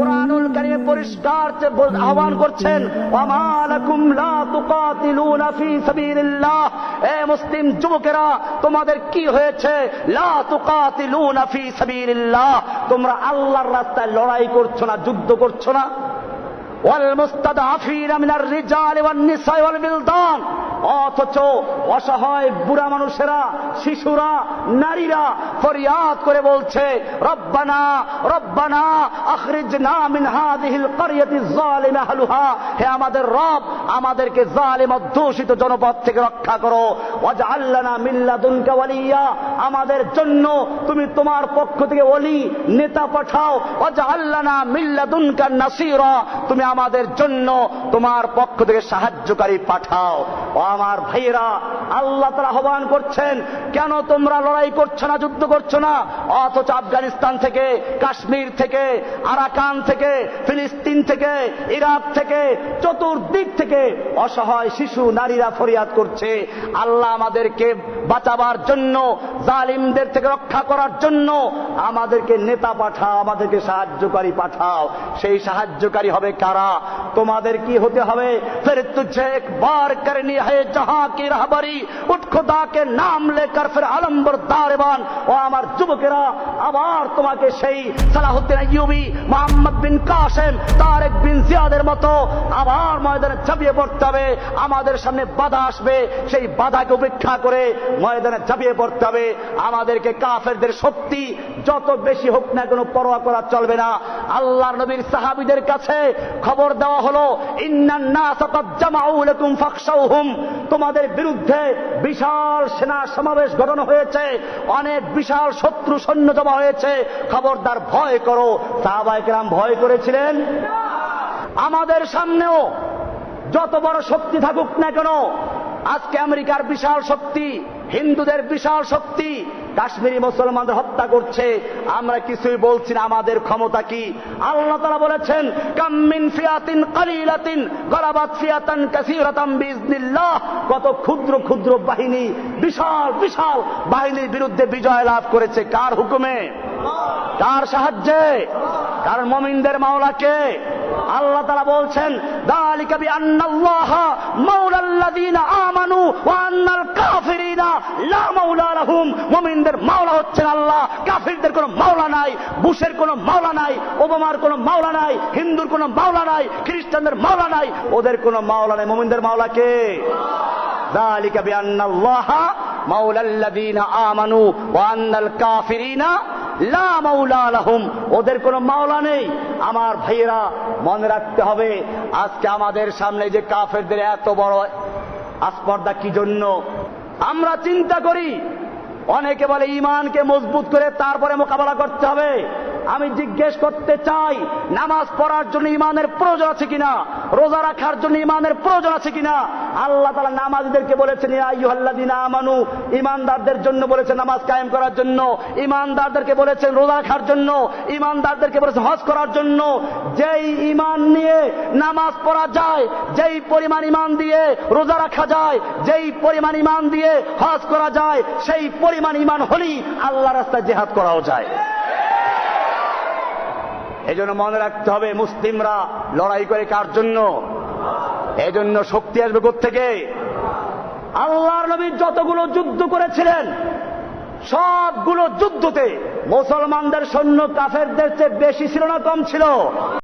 কোরআনুল কারিমে পরিষ্কার আহ্বান করছেন ওয়ামা লাকুম লা তুকাতিলুনা ফি সাবিলিল্লাহ। এ মুসলিম যুবকেরা, তোমাদের কি হয়েছে? লা তুকাতিলুনা ফি সাবিলিল্লাহ। তোমরা আল্লাহর রাস্তায় লড়াই করছ না, যুদ্ধ করছ না। অথচ অসহায় বুড়া মানুষেরা, শিশুরা, নারীরা ফরিয়াদ করে বলছে, রব্বানা রব্বানা, আখরিজনা না মিনহা দিহিল যালিম আহলুহা। হে আমাদের রব আমাদেরকে জালিম অধ্যুষিত জনপদ থেকে রক্ষা করো। ওয়াজআল লানা মিন লাদুনকা ওয়ালিয়া। আমাদের জন্য তুমি তোমার পক্ষ থেকে ওলি, নেতা পাঠাও। অজা লানা মিন লাদুনকা নাসির। তুমি আমাদের জন্য তোমার পক্ষ থেকে সাহায্যকারী পাঠাও। ও আমার ভাইয়েরা আল্লাহ তারা আহ্বান করছেন, কেন তোমরা লড়াই করছ না, যুদ্ধ করছ না? অথচ আফগানিস্তান থেকে, কাশ্মীর থেকে, আরাকান থেকে, ফিলিস্তিন থেকে, ইরাক থেকে, চতুর্দিক থেকে অসহায় শিশু, নারীরা ফরিয়াদ করছে। আল্লাহ আমাদেরকে বাঁচাবার জন্য, জালিমদের থেকে রক্ষা করার জন্য আমাদেরকে নেতা পাঠাও, আমাদেরকে সাহায্যকারী পাঠাও। সেই সাহায্যকারী হবে কারা? তোমাদের কি হতে হবে? ফের তুঝে একবার করনি হে জাহা কি রাহবারি উঠ খোদাকে নাম লেকার ফের আলম্বর দারেবান ও আমার যুবকেরা, আবার তোমাকে সেই Salahuddin Ayyubi Muhammad bin Qasim, Tariq bin জিয়াদের মতো আবার ময়দানে ঝাঁপিয়ে পড়তে হবে। আমাদের সামনে বাধা আসবে। সেই বাধাকে উপেক্ষা করে ময়দানে ঝাঁপিয়ে পড়তে হবে। আমাদেরকে কাফেরদের শক্তি যত বেশি হোক না কোনো পরোয়া করা চলবে না। আল্লাহ নবীর সাহাবিদের কাছে খবর দেওয়া হলো লাকুম ফাখশাউহুম। তোমাদের বিরুদ্ধে বিশাল সেনা সমাবেশ ঘটানো হয়েছে, অনেক বিশাল শত্রু সৈন্য জমা হয়েছে। খবরদার ভয় করো সাহাবাইকেরাম ভয় করেছিলেন। আমাদের সামনেও যত বড় শক্তি থাকুক না কেন আজকে আমেরিকার বিশাল শক্তি, হিন্দুদের বিশাল শক্তি, কাশ্মীরি মুসলমানদের হত্যা করছে। আমরা কিছুই বলছি না, আমাদের ক্ষমতা কি? আল্লাহ তারা বলেছেন কাম্মিন ফিয়াতিন কালিলাতিন গলাবাত ফিয়াতান কাসীরাতাম বিজনিল্লাহ কত ক্ষুদ্র ক্ষুদ্র বাহিনী, বিশাল বিশাল বাহিনীর বিরুদ্ধে বিজয় লাভ করেছে। কার হুকুমে? কার সাহায্যে? কারণ মমিনদের মাওলাকে আল্লাহ তারা বলছেন দালিকাবি আন্নাল্লাহ মাওলাল্লাযিনা আমানু ওয়া আন্নাল কাফিরিনা লা মাওলা লাহুম। মুমিনদের মাওলা হচ্ছেন আল্লাহ। কাফিরদের কোনো মাওলা নাই, বুশের কোনো মাওলা নাই, ওবামার কোনো মাওলা নাই, হিন্দুর কোনো মাওলা নাই, খ্রিস্টানদের মাওলা নাই, ওদের কোনো মাওলা নাই। মুমিনদের মাওলা কে? দালিকা বিআন্নাল্লাহ মাওলাল্লাযিনা আমানু ওয়া আন্নাল কাফিরিনা লা ওদের কোনো মাওলা নেই। আমার ভাইয়েরা, মনে রাখতে হবে, আজকে আমাদের সামনে যে কাফেরদের এত বড় আস্পর্দা কি জন্য? আমরা চিন্তা করি, অনেকে বলে ইমানকে মজবুত করে তারপরে মোকাবেলা করতে হবে। আমি জিজ্ঞেস করতে চাই, নামাজ পড়ার জন্য ইমানের প্রয়োজন আছে কিনা? রোজা রাখার জন্য ইমানের প্রয়োজন আছে কিনা? আল্লাহ তালা নামাজদেরকে বলেছেন আইয়ুহাল্লাযীনা আমানু ইমানদারদের জন্য বলেছেন, নামাজ কায়েম করার জন্য ইমানদারদেরকে বলেছেন, রোজা রাখার জন্য ইমানদারদেরকে বলেছেন, হজ করার জন্য যেই ইমান নিয়ে নামাজ পড়া যায়, যেই পরিমাণ ইমান দিয়ে রোজা রাখা যায়, যেই পরিমাণ ইমান দিয়ে হজ করা যায়, সেই পরিমাণ ইমান হলেই আল্লাহ রাস্তায় জেহাদ করাও যায়। এই জন্য মনে রাখতে হবে, মুসলিমরা লড়াই করে কার জন্য? এজন্য জন্য শক্তি আসবে থেকে আল্লাহ নবী যতগুলো যুদ্ধ করেছিলেন, সবগুলো যুদ্ধতে মুসলমানদের সৈন্য কাফেরদের চেয়ে বেশি ছিল না, কম ছিল?